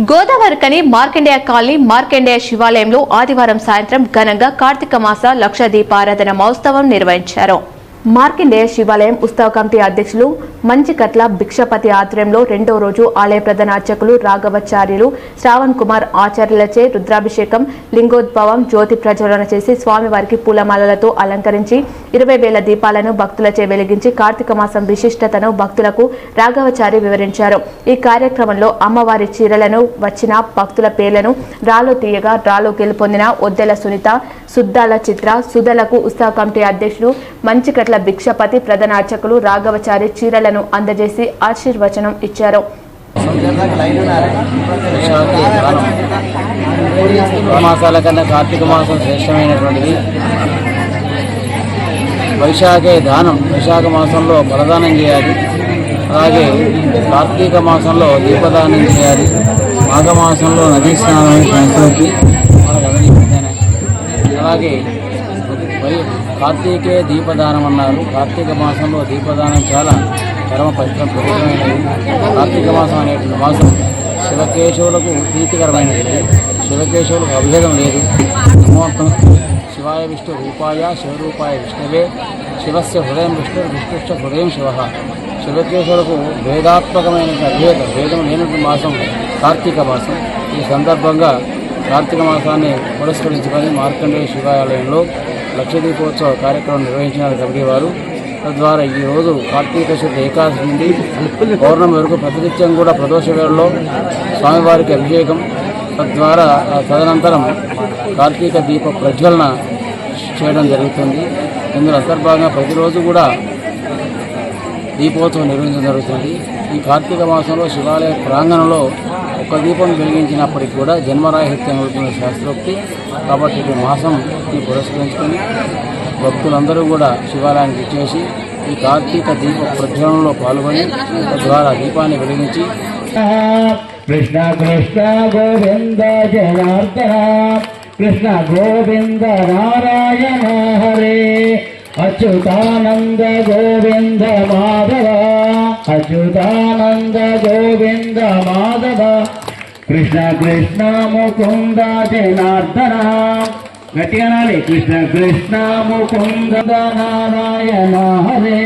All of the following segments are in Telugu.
గోదావరికని మార్కండేయ కాలనీ మార్కండేయ శివాలయంలో ఆదివారం సాయంత్రం ఘనంగా కార్తీక మాస లక్ష దీపారాధన మహోత్సవం నిర్వహించారు. మార్కిండేయ శివాలయం ఉత్సవ కమిటీ అధ్యక్షులు మంచికట్ల భిక్షపతి ఆధ్వర్యంలో రెండో రోజు ఆలయ ప్రధాన అర్చకులు రాఘవాచార్యులు శ్రావణ్ కుమార్ ఆచార్యులచే రుద్రాభిషేకం లింగోద్భవం జ్యోతి ప్రజ్వలన చేసి స్వామివారికి పూలమాలలతో అలంకరించి ఇరవై వేల దీపాలను భక్తులచే వెలిగించి కార్తీక మాసం విశిష్టతను భక్తులకు రాఘవచారి వివరించారు. ఈ కార్యక్రమంలో అమ్మవారి చీరలను వచ్చిన భక్తుల పేర్లను రాలో తీయగా రాలో గెలుపొందిన ఒద్దెల సునీత సుద్దాల చిత్ర సుధలకు ఉత్సవ కమిటీ అధ్యక్షులు మంచికట్ల భిక్షపతి ప్రధాన అర్చకులు రాఘవచారి చీరలను అందజేసి ఆశీర్వచనం ఇచ్చారు. మాసాల కన్నా కార్తీక మాసం శ్రేష్టమైనటువంటిది. వైశాఖే దానం. వైశాఖ మాసంలో బలదానం చేయాలి. అలాగే కార్తీక మాసంలో దీపదానం చేయాలి. మాఘ మాసంలో నదీ స్నానం సంస్కృతి. అలాగే కార్తీకే దీపదానం అన్నారు కార్తీక మాసంలో దీపదానం చాలా పరమ పవిత్రం పవిత్రమైనది కార్తీక మాసం అనేటువంటి మాసం శివకేశవులకు ప్రీతికరమైనది. శివకేశవులకు అభేదం లేదు. నమోత్తం. శివాయ విష్ణు రూపాయ శివరూపాయ విష్ణువే. శివస్య హృదయం విష్ణు విష్ణుష్ట హృదయం శివ. శివకేశవులకు భేదాత్మకమైన అభేదం భేదం లేనటువంటి మాసం కార్తీక మాసం. ఈ సందర్భంగా కార్తీక మాసాన్ని పురస్కరించుకొని మార్కండేయ శివాలయంలో లక్ష దీపోత్సవ కార్యక్రమం నిర్వహించినారు కమిటీ వారు. తద్వారా ఈరోజు కార్తీక శుద్ధ ఏకాదశి నుండి పౌర్ణమి వరకు ప్రతినిత్యం కూడా ప్రదోష వేళలో స్వామివారికి అభిషేకం. తద్వారా తదనంతరం కార్తీక దీప ప్రజ్వలన చేయడం జరుగుతుంది. ఇందులో అంతర్భాగంగా ప్రతిరోజు కూడా దీపోత్సవం నిర్వహించడం జరుగుతుంది. ఈ కార్తీక మాసంలో శివాలయ ప్రాంగణంలో ఒక్క దీపం వెలిగించినప్పటికీ కూడా జన్మరాహిత్యం అవుతున్న శాస్త్రోక్తి కాబట్టి ఈ మాసం పురస్కరించుకొని భక్తులందరూ కూడా శివాలయానికి చేసి ఈ కార్తీక దీప ప్రజ్వలనలో పాల్గొని తద్వారా దీపాన్ని వెలిగించి కృష్ణ కృష్ణ గోవింద జనార్దన కృష్ణ గోవింద నారాయణ హరే అచ్యుతానంద గోవింద మాధవ అచ్యుతానంద గోవింద మాధవ. కృష్ణ కృష్ణ ముకుంద జనార్దన. గట్టిగా నాలి కృష్ణ కృష్ణ ముకుంద నారాయణ హరే.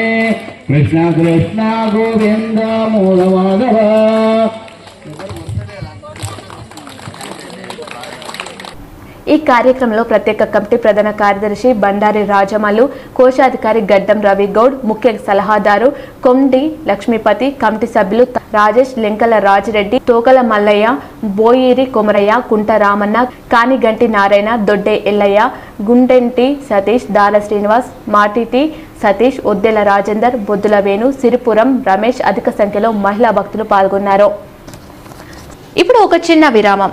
కృష్ణ కృష్ణ గోవింద మూల మాధవ ఈ కార్యక్రమంలో ప్రత్యేక కమిటీ ప్రధాన కార్యదర్శి బండారి రాజమల్లు కోశాధికారి గడ్డం రవిగౌడ్ ముఖ్య సలహాదారు కొండి లక్ష్మీపతి కమిటీ సభ్యులు రాజేష్ లెంకల రాజిరెడ్డి తోకల మల్లయ్య బోయిరి కొమరయ్య కుంట రామన్న కానిగంటి నారాయణ దొడ్డే ఎల్లయ్య గుండెంటి సతీష్ దాల శ్రీనివాస్ మాటిటి సతీష్ ఒద్దెల రాజేందర్ బొద్దుల వేణు సిరిపురం రమేష్ అధిక సంఖ్యలో మహిళా భక్తులు పాల్గొన్నారు. ఇప్పుడు ఒక చిన్న విరామం.